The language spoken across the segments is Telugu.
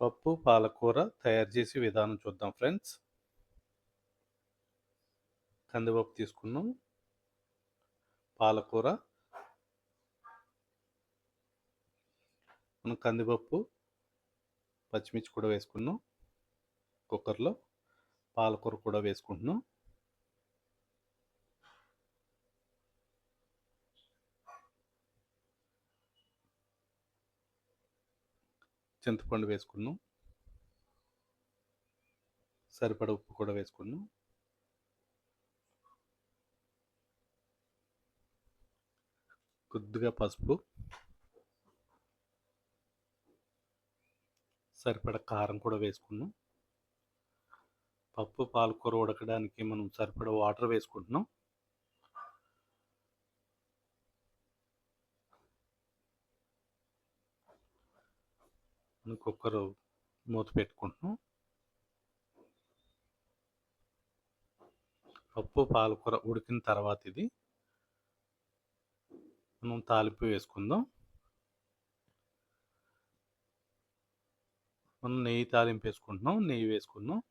పప్పు పాలకూర తయారు చేసే విధానం చూద్దాం ఫ్రెండ్స్. కందిపప్పు తీసుకున్నాం. పాలకూర. మనం కందిపప్పు పచ్చిమిర్చి కూడా వేసుకున్నాం. కుక్కర్లో పాలకూర కూడా వేసుకుంటున్నాం. చింతపండు వేసుకున్నాం. సరిపడ ఉప్పు కూడా వేసుకున్నాం. కొద్దిగా పసుపు. సరిపడ కారం కూడా వేసుకున్నాం. పప్పు పాలకూర ఉడకడానికి మనం సరిపడ వాటర్ వేసుకుంటున్నాం. కుక్కర్ మూత పెట్టుకుంటున్నాం. పప్పు పాలకూర ఉడికిన తర్వాత ఇది మనం తాలింపు వేసుకుందాం. మనం నెయ్యి తాలింపు వేసుకుంటున్నాం. నెయ్యి వేసుకుందాం.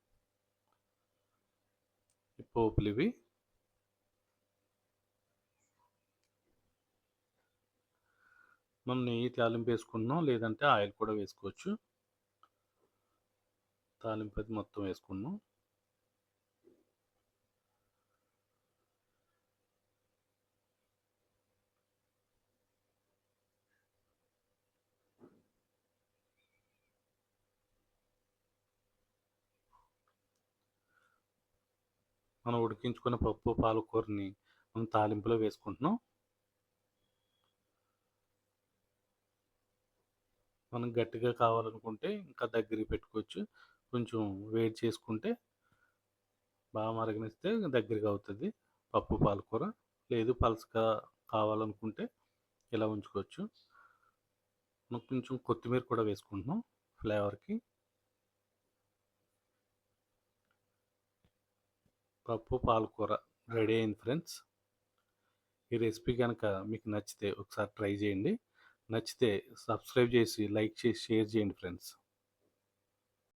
పోపులు ఇవి. మనం నెయ్యి తాలింపు వేసుకుంటున్నాం లేదంటే ఆయిల్ కూడా వేసుకోవచ్చు. తాలింపు అది మొత్తం వేసుకున్నాం. మనం ఉడికించుకున్న పప్పు పాలకూరని మనం తాలింపులో వేసుకుంటున్నాం. మనం గట్టిగా కావాలనుకుంటే ఇంకా దగ్గరికి పెట్టుకోవచ్చు. కొంచెం వేడి చేసుకుంటే బాగా మరగనిస్తే దగ్గరగా అవుతుంది. పప్పు పాలకూర లేదు పలసగా కావాలనుకుంటే ఇలా ఉంచుకోవచ్చు. మనం కొంచెం కొత్తిమీర కూడా వేసుకుంటున్నాం ఫ్లేవర్కి. పప్పు పాలకూర రెడీ అయింది ఫ్రెండ్స్. ఈ రెసిపీ కనుక మీకు నచ్చితే ఒకసారి ట్రై చేయండి. నచ్చితే సబ్స్క్రైబ్ చేసి లైక్ చేసి షేర్ చేయండి ఫ్రెండ్స్.